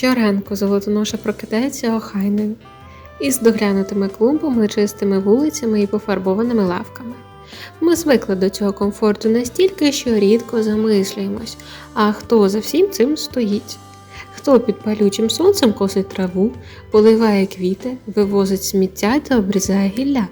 Щоранку золотоноша прокидається охайною, із доглянутими клумбами, чистими вулицями і пофарбованими лавками. Ми звикли до цього комфорту настільки, що рідко замислюємось, а хто за всім цим стоїть. Хто під палючим сонцем косить траву, поливає квіти, вивозить сміття та обрізає гілля.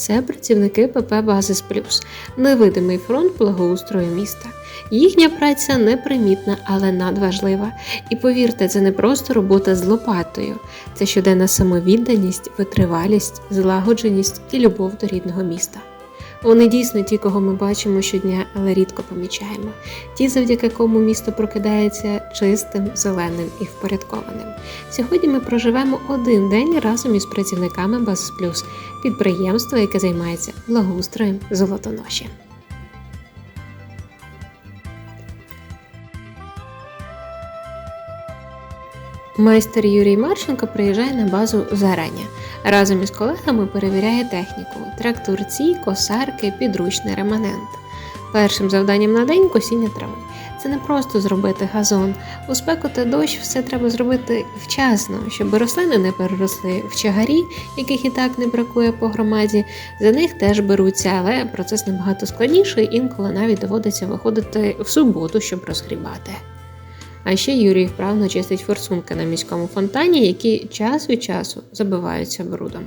Це працівники ПП Базис Плюс, невидимий фронт благоустрою міста. Їхня праця непримітна, але надважлива. І повірте, це не просто робота з лопатою, це щоденна самовідданість, витривалість, злагодженість і любов до рідного міста. Вони дійсно ті, кого ми бачимо щодня, але рідко помічаємо. Ті, завдяки кому місто прокидається чистим, зеленим і впорядкованим. Сьогодні ми проживемо один день разом із працівниками Базис Плюс, підприємства, яке займається благоустроєм золотоноші. Майстер Юрій Марченко приїжджає на базу зарання. Разом із колегами перевіряє техніку: тракторці, косарки, підручний реманент. Першим завданням на день косіння трави. Це не просто зробити газон. У спеку та дощ все треба зробити вчасно, щоб рослини не переросли в чагарі, яких і так не бракує по громаді. За них теж беруться, але процес набагато складніший, інколи навіть доводиться виходити в суботу, щоб розгрібати. А ще Юрій вправно чистить форсунки на міському фонтані, які час від часу забиваються брудом.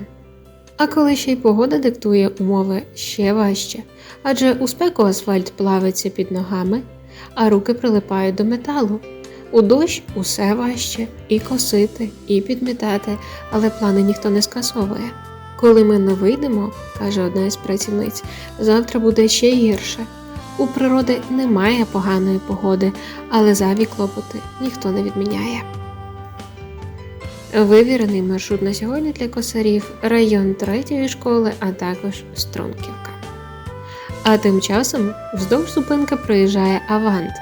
А коли ще й погода диктує умови ще важче, адже у спеку асфальт плавиться під ногами, а руки прилипають до металу. У дощ усе важче і косити, і підмітати, але плани ніхто не скасовує. Коли ми не вийдемо, каже одна із працівниць, завтра буде ще гірше. У природи немає поганої погоди, але зайві клопоти ніхто не відміняє. Вивірений маршрут на сьогодні для косарів район третьої школи, а також Струнківка. А тим часом вздовж зупинки проїжджає Авант.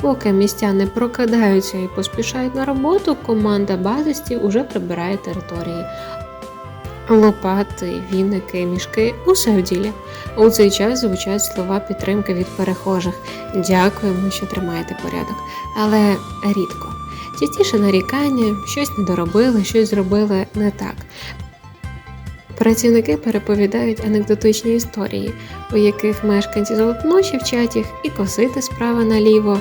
Поки містяни прокидаються і поспішають на роботу, команда базистів уже прибирає території. Лопати, віники, мішки усе в ділі. У цей час звучать слова підтримки від перехожих. Дякуємо, що тримаєте порядок, але рідко. Частіше нарікання, щось не доробили, щось зробили не так. Працівники переповідають анекдотичні історії, у яких мешканці золотоноші вчать їх і косити справа наліво,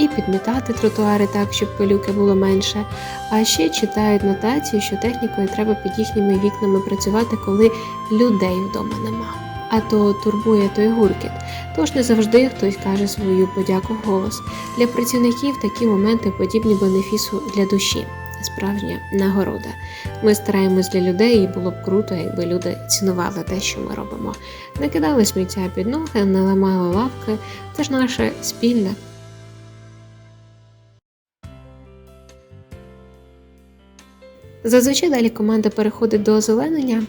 і підмітати тротуари так, щоб пилюки було менше. А ще читають нотації, що технікою треба під їхніми вікнами працювати, коли людей вдома нема. А то турбує той гуркіт. Тож не завжди хтось каже свою подяку вголос. Для працівників такі моменти подібні бенефісу для душі. Справжня нагорода. Ми стараємось для людей, і було б круто, якби люди цінували те, що ми робимо. Не кидали сміття під ноги, не ламали лавки. Це ж наше спільне. Зазвичай далі команда переходить до озеленення.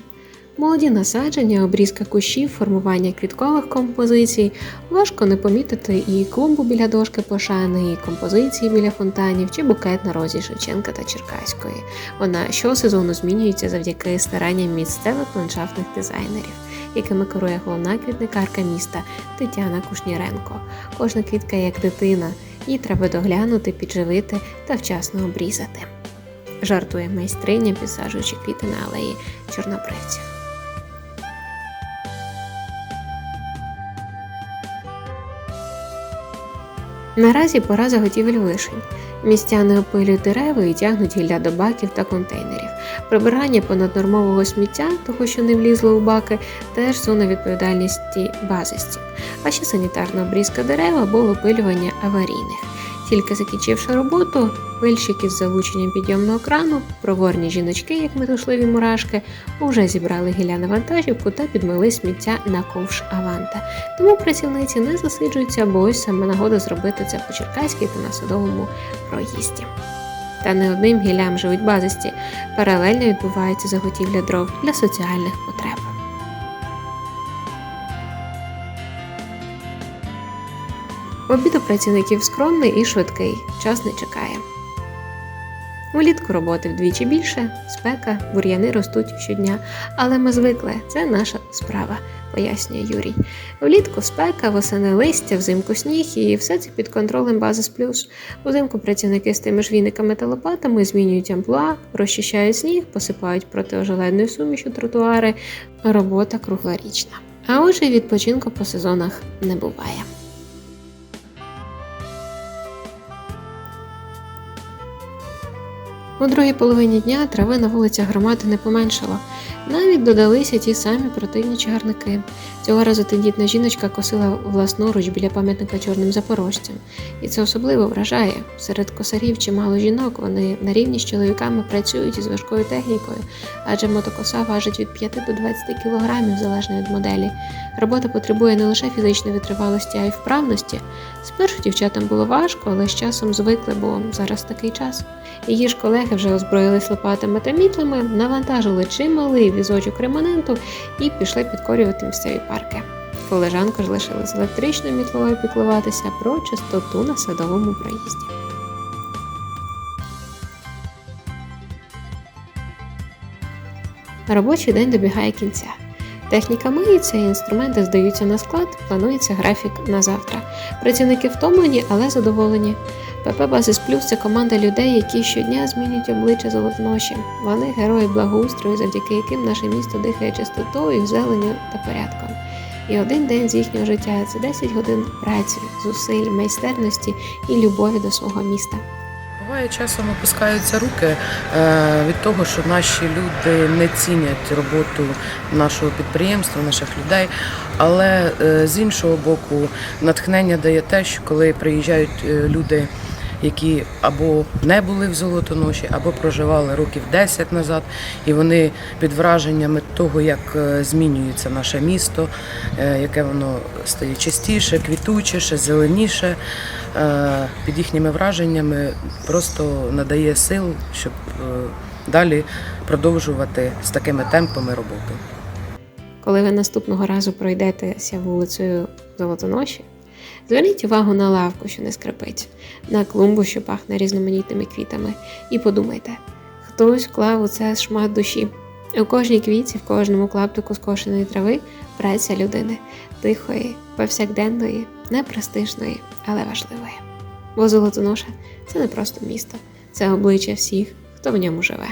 Молоді насадження, обрізка кущів, формування квіткових композицій. Важко не помітити і клумбу біля дошки пошани, і композиції біля фонтанів, чи букет на розі Шевченка та Черкаської. Вона щосезону змінюється завдяки старанням місцевих ландшафтних дизайнерів, якими керує головна квітникарка міста Тетяна Кушніренко. Кожна квітка як дитина, її треба доглянути, підживити та вчасно обрізати. Жартує майстриня, підсаджуючи квіти на алеї чорнобривців. Наразі пора заготівель вишень. Містяни опилюють дерева і тягнуть гілля до баків та контейнерів. Прибирання понаднормового сміття, того, що не влізло у баки, теж зона відповідальності базистів, а ще санітарна обрізка дерев або випилювання аварійних. Тільки закінчивши роботу, пильщики з залученням підйомного крану, проворні жіночки, як метушливі мурашки, уже зібрали гілля на вантажівку та підмили сміття на ковш Аванта. Тому працівниці не засиджуються, бо ось саме нагода зробити це по Черкаській та на садовому проїзді. Та не одним гіллям живуть базисті. Паралельно відбувається заготівля дров для соціальних потреб. Обід у працівників скромний і швидкий, час не чекає. Влітку роботи вдвічі більше, спека, бур'яни ростуть щодня, але ми звикли, це наша справа, пояснює Юрій. Влітку спека, восени листя, взимку сніг і все це під контролем Базис Плюс. Узимку працівники з тими ж віниками та лопатами змінюють амплуа, розчищають сніг, посипають протиожеледною сумішю тротуари. Робота круглорічна. А отже, відпочинку по сезонах не буває. У другій половині дня трави на вулицях громади не поменшало. Навіть додалися ті самі противні чагарники. Цього разу тендітна жіночка косила власноруч біля пам'ятника чорним запорожцям. І це особливо вражає. Серед косарів чимало жінок, вони на рівні з чоловіками працюють із важкою технікою, адже мотокоса важить від 5 до 20 кілограмів залежно від моделі. Робота потребує не лише фізичної витривалості, а й вправності. Спершу дівчатам було важко, але з часом звикли, бо зараз такий час. Її ж колеги вже озброїлись лопатами та мітлами, навантажили чималий візочок реманенту і пішли підкорювати місцеві парки. Колежанка ж лишилась електричною мітлою піклуватися про чистоту на садовому проїзді. Робочий день добігає кінця. Техніка миється, інструменти здаються на склад, планується графік на завтра. Працівники втомлені, але задоволені. ПП Базис Плюс це команда людей, які щодня змінюють обличчя золотоноші. Вони герої благоустрою, завдяки яким наше місто дихає чистотою, зеленю та порядком. І один день з їхнього життя це 10 годин праці, зусиль, майстерності і любові до свого міста. Буває, часом опускаються руки е, від того, що наші люди не цінять роботу нашого підприємства, наших людей. Але е, з іншого боку, натхнення дає те, що коли приїжджають е, люди, які або не були в Золотоноші, або проживали років 10 назад, і вони під враженнями того, як е, змінюється наше місто, е, яке воно стає чистіше, квітучіше, зеленіше. Е, Під їхніми враженнями просто надає сил, щоб далі продовжувати з такими темпами роботу. Коли ви наступного разу пройдетеся вулицею Золотоноші, зверніть увагу на лавку, що не скрипить, на клумбу, що пахне різноманітними квітами, і подумайте, хтось вклав у це шмат душі. У кожній квітці, в кожному клаптику скошеної трави праця людини тихої, повсякденної, непрестижної, але важливої. Бо Золотоноша це не просто місто, це обличчя всіх, хто в ньому живе.